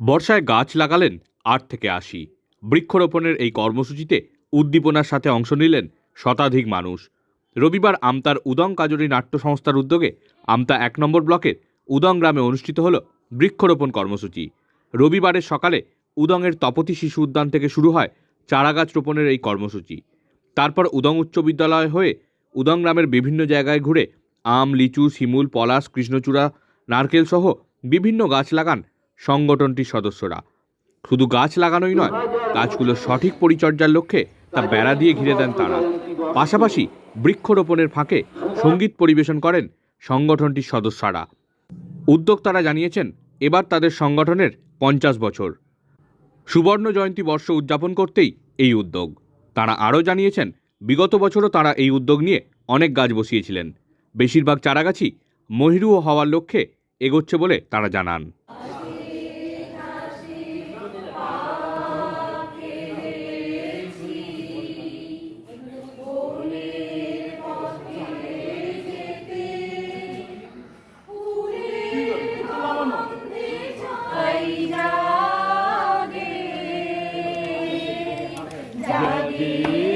বর্ষায় গাছ লাগালেন আট থেকে আশি। বৃক্ষরোপণের এই কর্মসূচিতে উদ্দীপনার সাথে অংশ নিলেন শতাধিক মানুষ। রবিবার আমতার উদং কাজরি নাট্য সংস্থার উদ্যোগে আমতা এক নম্বর ব্লকের উদং গ্রামে অনুষ্ঠিত হল বৃক্ষরোপণ কর্মসূচি। রবিবারের সকালে উদংয়ের তপতি শিশু উদ্যান থেকে শুরু হয় চারাগাছ রোপণের এই কর্মসূচি। তারপর উদং উচ্চ বিদ্যালয় হয়ে উদং গ্রামের বিভিন্ন জায়গায় ঘুরে আম, লিচু, শিমুল, পলাশ, কৃষ্ণচূড়া নারকেলসহ বিভিন্ন গাছ লাগান সংগঠনটির সদস্যরা। শুধু গাছ লাগানোই নয় গাছগুলোর সঠিক পরিচর্যার লক্ষ্যে তা বেড়া দিয়ে ঘিরে দেন তারা। পাশাপাশি বৃক্ষরোপণের ফাঁকে সংগীত পরিবেশন করেন সংগঠনটির সদস্যরা। উদ্যোক্তারা জানিয়েছেন, এবার তাদের সংগঠনের পঞ্চাশ বছর। সুবর্ণ জয়ন্তী বর্ষ উদযাপন করতেই এই উদ্যোগ। তারা আরও জানিয়েছেন, বিগত বছরও তারা এই উদ্যোগ নিয়ে অনেক গাছ বসিয়েছিলেন। বেশিরভাগ চারাগাছই মহিরু হওয়ার লক্ষ্যে এগোচ্ছে বলে তারা জানান। Hagi.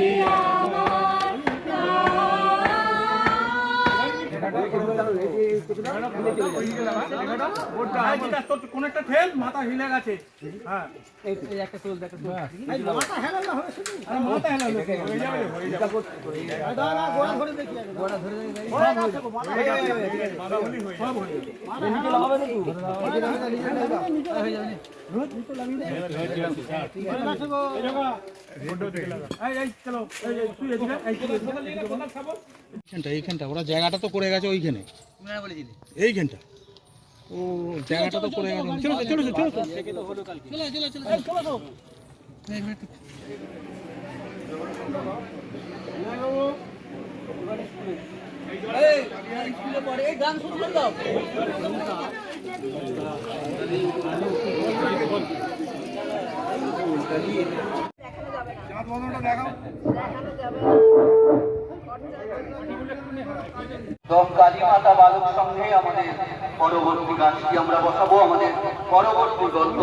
ওরা জায়গাটা তো করে গেছে ওইখানে। এইখানটা ও জায়গাটা তো করে গেছে চলো চলো চলো চলো। দম কালী মাতা বালক সঙ্গে আমাদের পরবর্তী গাছটি আমরা বসাবো আমাদের পরবর্তী গল্প।